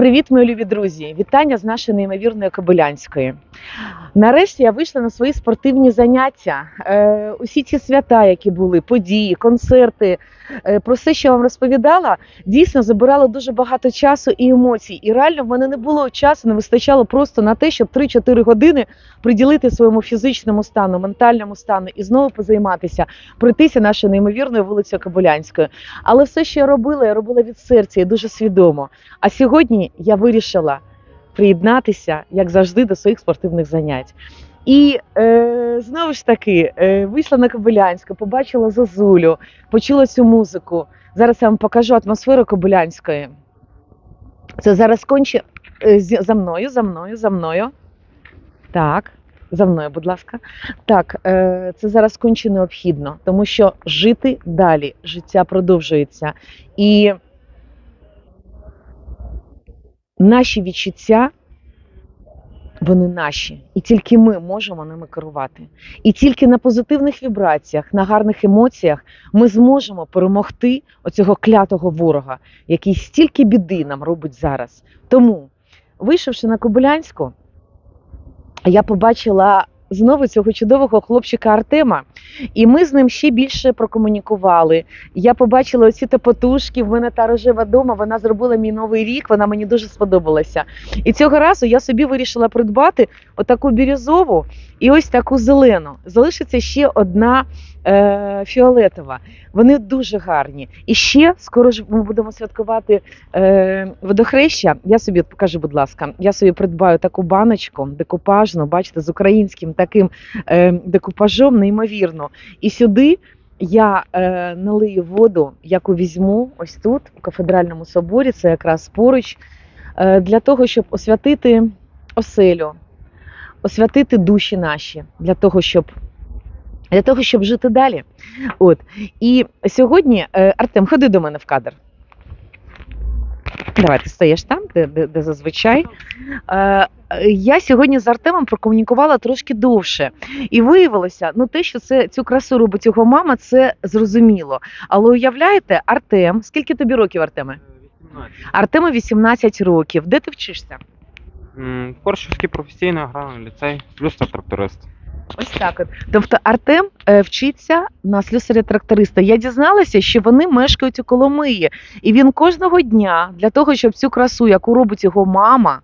Привіт, мої любі друзі! Вітання з нашої неймовірної Кобилянської. Нарешті я вийшла на свої спортивні заняття. Е, усі ці свята, які були, події, концерти, е, про все, що я вам розповідала, дійсно забирало дуже багато часу і емоцій. І реально в мене не було часу, не вистачало просто на те, щоб 3-4 години приділити своєму фізичному стану, ментальному стану і знову позайматися, пройтися нашою неймовірною вулицею Кобилянською. Але все, що я робила, я робила від серця і дуже свідомо. А сьогодні я вирішила приєднатися, як завжди, до своїх спортивних занять. І е, знову ж таки е, вийшла на Кобилянську, побачила Зозулю, почула цю музику. Зараз я вам покажу атмосферу Кобилянської. Це зараз конче е, за мною, за мною, за мною. Так, за мною, будь ласка. Так, е, це зараз конче необхідно, тому що жити далі, життя продовжується. І наші відчуття, вони наші, і тільки ми можемо ними керувати. І тільки на позитивних вібраціях, на гарних емоціях ми зможемо перемогти оцього клятого ворога, який стільки біди нам робить зараз. Тому, вийшовши на Кобилянську, я побачила знову цього чудового хлопчика Артема, і ми з ним ще більше прокомунікували. Я побачила оці топотушки, в мене та рожева дома, вона зробила мій новий рік, вона мені дуже сподобалася. І цього разу я собі вирішила придбати отаку бірюзову і ось таку зелену. Залишиться ще одна е, фіолетова. Вони дуже гарні. І ще скоро ж ми будемо святкувати е, водохреща. Я собі покажи, будь ласка, я собі придбаю таку баночку декупажну, бачите, з українським таким е, декупажом, неймовірно. І сюди я е, налию воду, яку візьму ось тут, у кафедральному соборі, це якраз поруч, е, для того, щоб освятити оселю, освятити душі наші, для того, щоб. Для того, щоб жити далі. От. І сьогодні, е, Артем, ходи до мене в кадр. Давай, ти стоїш там, де, де, де зазвичай. Е, я сьогодні з Артемом прокомунікувала трошки довше. І виявилося, ну те, що це цю красу робить його мама, це зрозуміло. Але уявляєте, Артем, скільки тобі років, Артеме? 18. Артему 18 років. Де ти вчишся? Коршівський професійний аграрний ліцей, плюс тракторист. Ось так от. Тобто Артем е, вчиться на слюсаря тракториста. Я дізналася, що вони мешкають у Коломиї, і він кожного дня для того, щоб цю красу, яку робить його мама,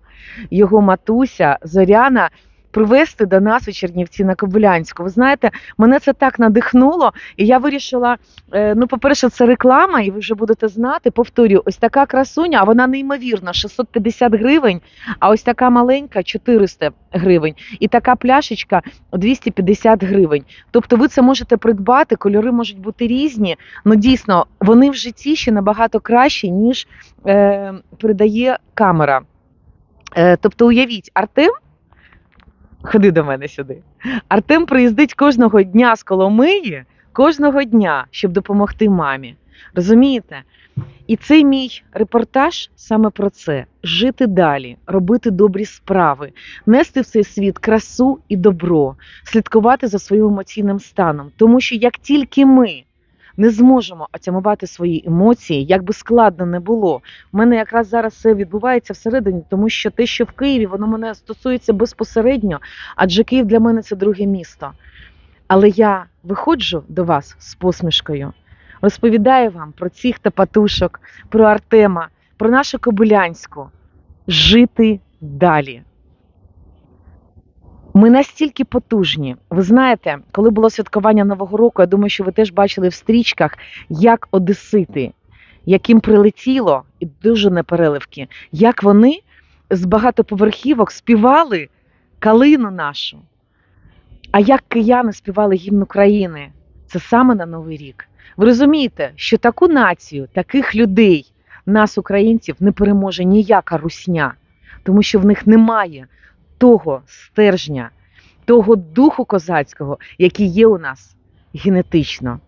його матуся Зоряна. Привезти до нас у Чернівці на Кобилянську. Ви знаєте, мене це так надихнуло, і я вирішила: е, ну, по-перше, це реклама, і ви вже будете знати. Повторюю, ось така красуня, а вона неймовірна, 650 гривень, а ось така маленька 400 гривень. І така пляшечка 250 гривень. Тобто ви це можете придбати, кольори можуть бути різні. Ну дійсно, вони в житті ще набагато кращі, ніж е, передає камера. Е, тобто, уявіть, Артем. Ходи до мене сюди. Артем приїздить кожного дня з Коломиї, кожного дня, щоб допомогти мамі. Розумієте? І цей мій репортаж саме про це: жити далі, робити добрі справи, нести в цей світ красу і добро, слідкувати за своїм емоційним станом. Тому що як тільки ми не зможемо отямувати свої емоції, як би складно не було. У мене якраз зараз все відбувається всередині, тому що те, що в Києві, воно мене стосується безпосередньо, адже Київ для мене це друге місто. Але я виходжу до вас з посмішкою, розповідаю вам про цих тапатушок, про Артема, про нашу Кобилянську. Жити далі. Ми настільки потужні. Ви знаєте, коли було святкування Нового року, я думаю, що ви теж бачили в стрічках, як одесити, яким прилетіло, і дуже непереливки, як вони з багатоповерхівок співали калину нашу. А як кияни співали гімн України, це саме на Новий рік. Ви розумієте, що таку націю, таких людей, нас, українців, не переможе ніяка русня, тому що в них немає того стержня, того духу козацького, який є у нас генетично.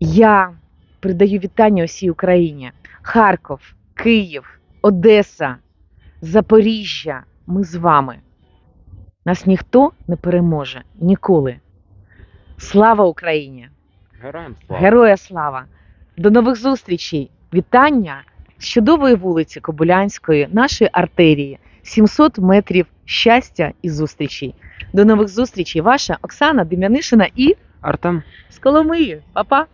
Я передаю вітання усій Україні. Харков, Київ, Одеса, Запоріжжя. Ми з вами. Нас ніхто не переможе ніколи. Слава Україні! Героям слава. Героя слава! До нових зустрічей! Вітання з чудової вулиці Кобилянської, нашої артерії, 700 метрів щастя і зустрічей. До нових зустрічей, ваша Оксана Дем'янишина і Артем. з Коломиї. Па-па!